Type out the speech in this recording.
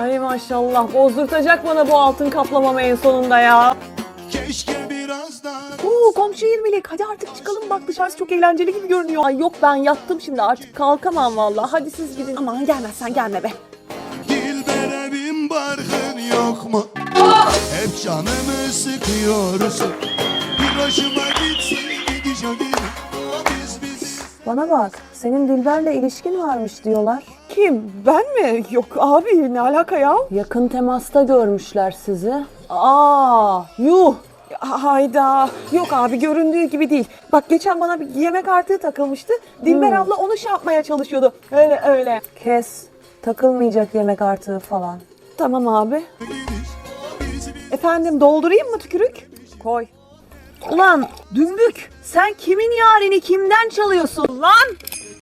Ay maşallah bozdurtacak bana bu altın kaplamamı en sonunda ya. Keşke biraz daha Oo komşu 20'lik hadi artık çıkalım bak dışarısı çok eğlenceli gibi görünüyor. Ay yok ben yattım şimdi artık kalkamam vallahi. Hadi siz gidin. Aman gelmezsen gelme be. Dilbere bin barkın yok mu? Hep canımı sıkıyorsun Bir hoşuma gitsin gidiş o gibi Biz biziz Bana bak senin Dilber'le ilişkin varmış diyorlar. Kim? Ben mi? Yok abi ne alaka ya? Yakın temasta görmüşler sizi. Aa yuh. Hayda. Yok abi göründüğü gibi değil. Bak geçen bana bir yemek artığı takılmıştı. Dilber abla onu şey yapmaya çalışıyordu. Öyle öyle. Kes. Takılmayacak yemek artığı falan. Tamam abi. Efendim doldurayım mı tükürük? Koy. Ulan dümbük sen kimin yarini kimden çalıyorsun lan?